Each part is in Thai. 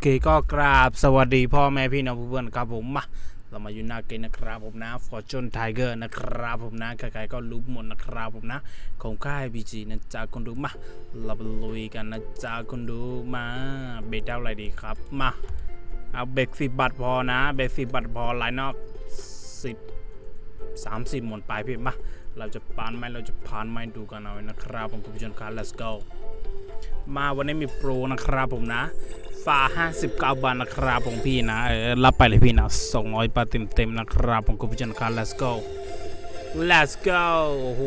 โอเคก็กราบสวัสดีพ่อแม่พี่น้องเพื่อนๆครับผมมาเรามาอยู่หน้าเกมนะครับผมนะ Fortune Tiger นะครับผมนะใครๆก็รู้หมดนะครับผมนะของค่าย BG นะจ๊ะคนดูมาเราไปลุยกันนะจ๊ะคนดูมาเบรกเท่าไรดีครับมาเอาเบรกสิบบาทพอนะเบรกสิบบาทพอไลน์นอกสิบสามสิบหมดไปพี่มาเราจะปานไหมเราจะผ่านไหมดูกันเอานะครับผมคุณผู้ชมครับ let's go มาวันนี้มีโปรนะครับผมนะ ฟ้า59 บาทนะครับผมพี่นะเออรับไปเลยพี่นะ200บาทเต็มๆนะครับผมคุณผู้ชมครับ let's go let's go โอ้โห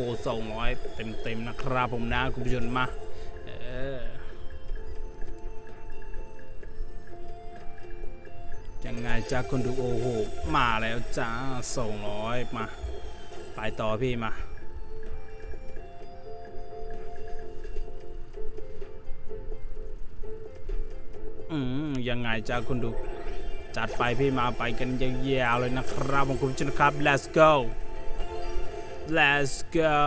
200 เต็มๆนะครับผมนะคุณผู้ชมมาเออยังไงจ้าคนดูโอ้โหมาแล้วจ้า200 มา ไปต่อพี่มา อืมยังไงจ้าคุณดู จัดไปพี่มาไปกันยาวๆเลยนะครับผมคุณผู้ชมครับ let's go let's go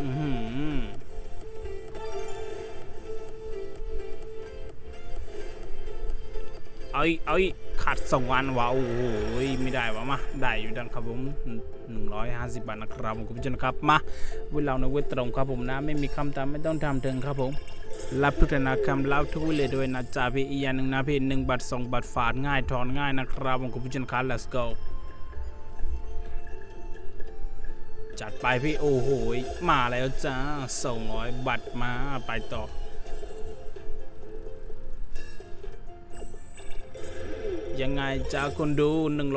อือหือเอาอีกเอาอีกขาดสองวันว่ะโอ้โหไม่ได้วะมาได้อยู่ดังครับผม150บาทนะครับผมคุณผู้ชมครับมาเวลาในเวทตรงครับผมนะ ไม่มีคำตามไม่ต้องทำถึงครับผม รับทุกธนาคารรับทุกวิเลยด้วยนะจ๊ะพี่อีกอย่างหนึ่งนะพี่หนึ่งบาทสองบาทฝาดง่ายถอนง่ายนะครับผมคุณผู้ชมครับ let's go จัดไปพี่โอ้โหมาแล้วจ้าส่งร้อยบัตรมาไปต่อยังไงจ้าคนดู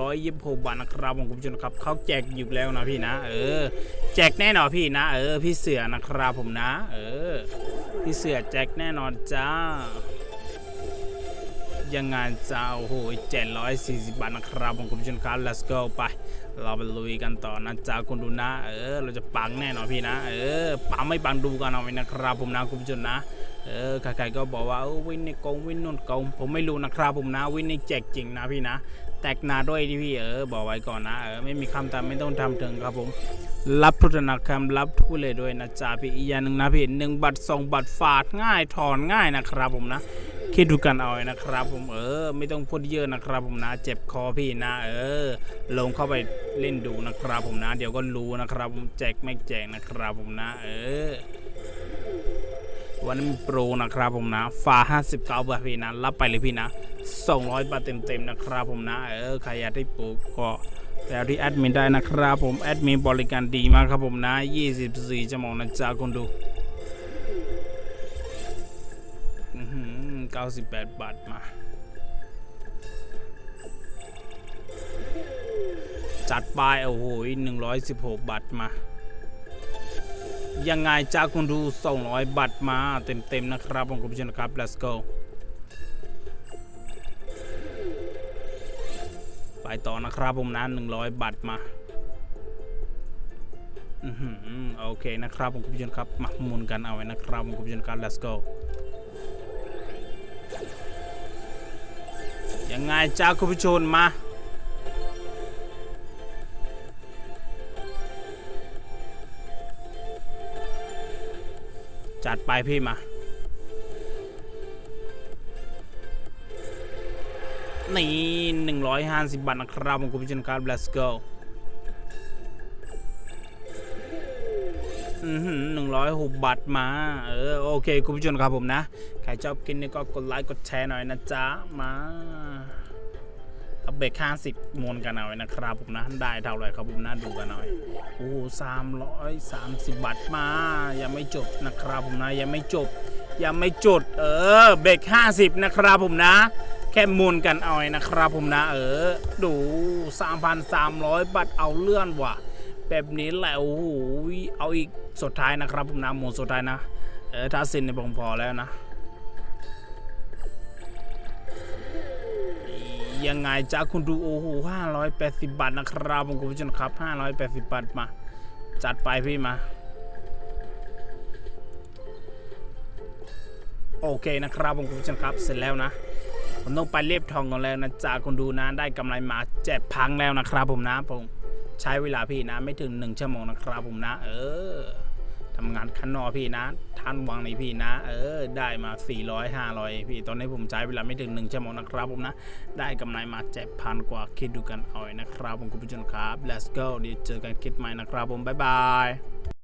126 บาทนะครับผมคุณผู้ชมครับเขาแจกอยู่แล้วนะพี่นะ เออ แจกแน่นอนพี่นะ เออ พี่เสือนะครับผมนะ เออ พี่เสือแจกแน่นอนจ้า ยังไงจ้าโอ้โหเจ็ดร้อยสี่สิบบาทนะครับผมคุณผู้ชมครับ let's go ไป เราไปลุยกันต่อนะจ้าคุณดูนะ เออ เราจะปังแน่นอนพี่นะ เออ ปังไม่ปังดูกันเอาไว้นะครับผมนะคุณผู้ชมนะ เออ ใครๆก็บอกว่าวินในกงวินนนกงผมไม่รู้นะครับผมนะ วินในแจกจริงนะพี่นะแตกหนาด้วยที่พี่เออบอกไว้ก่อนนะเออไม่มีคำตามไม่ต้องทำถึงครับผม รับทุกธนาคารรับทุเลยด้วยนะจ๊ะพี่อีกอย่างหนึ่งนะพี่หนึ่งบัตรสองบัตรฝาดง่ายถอนง่ายนะครับผมนะ คิดดูกันเอานะครับ ผมเออ ไม่ต้องพูดเยอะนะครับ ผมนะเจ็บคอพี่นะ เออ ลงเข้าไปเล่นดูนะครับ ผมนะ เดี๋ยวก็รู้นะครับ ผมแจกไม่แจกนะครับ ผมนะ เออวันนี้มีโปรนะครับผมนะฟ้า59 บาทพี่นะ รับไปเลยพี่นะ 200 บาทเต็มๆนะครับผมนะ เออใครอยากได้โปรก็ไปเอาที่แอดมินได้นะครับผม แอดมินบริการดีมากครับผมนะ 24 ชั่วโมงนะจ๊ะคุณดู 98 บาทมา จัดไปโอ้โห116 บาทมา ยังไงจ้าคุณดู 200บัตรมาเต็มๆนะครับผมคุณผู้ชมนะครับ let's go ไปต่อนะครับผมนะ100บัตรมาอือหือโอเคนะครับผมคุณผู้ชมครับมาหมุนกันเอาไว้นะครับผมคุณผู้ชมครับ let's go ยังไงจ้าคุณผู้ชมมา จัดไปพี่มา นี่หนึ่งร้อยห้าสิบบาทนะครับ คุณผู้ชมครับ let's go หนึ่งร้อยหกบาทมา เออ โอเค คุณผู้ชมครับผมนะ ใครชอบกินนี่ก็กดไลค์กดแชร์หน่อยนะจ๊ะ มาเอาเบรกห้าสิบมวนกันหน่อยนะครับผมนะ ได้เท่าไหร่ครับผมนะดูกันหน่อย โอ้สามร้อยสามสิบบาทมา ยังไม่จบนะครับผมนะ ยังไม่จบ ยังไม่จด เออ เบรกห้าสิบนะครับผมนะ แค่มูลกันเอาไว้นะครับผมนะ เออ ดูสามพันสามร้อยบาทเอาเลื่อนว่ะ แบบนี้แหละโอ้โหเอาอีกสุดท้ายนะครับผมนะหมูสุดท้ายนะเออถ้าสินในผมพอแล้วนะ ยังไงจ้าคุณดูโอ้โหห้าร้อยแปดสิบบาทนะครับผมคุณผู้ชมครับห้าร้อยแปดสิบบาทมา จัดไปพี่มาโอเคนะครับผมคุณผู้ชมครับเสร็จแล้วนะ ผมต้องไปเรียบทองก่อนแล้วนะจ๊ะคุณดูนะได้กำไรมาแจ็บพังแล้วนะครับผมนะผม ใช้เวลาพี่นะไม่ถึงหนึ่งชั่วโมงนะครับผมนะ เออทำงานข้นนอพี่นะท่านวังในพี่นะ เออ ได้มา 400 500 พี่ ตอนนี้ผมใช้เวลาไม่ถึง 1ชั่วโมงนะครับผมนะ ได้กำไรมาเจ็ดพันกว่าคิดดูกันเอาไว้นะครับผมคุณผู้ชมครับ let's go เดี๋ยวเจอกันคลิปใหม่นะครับผม บ๊ายบาย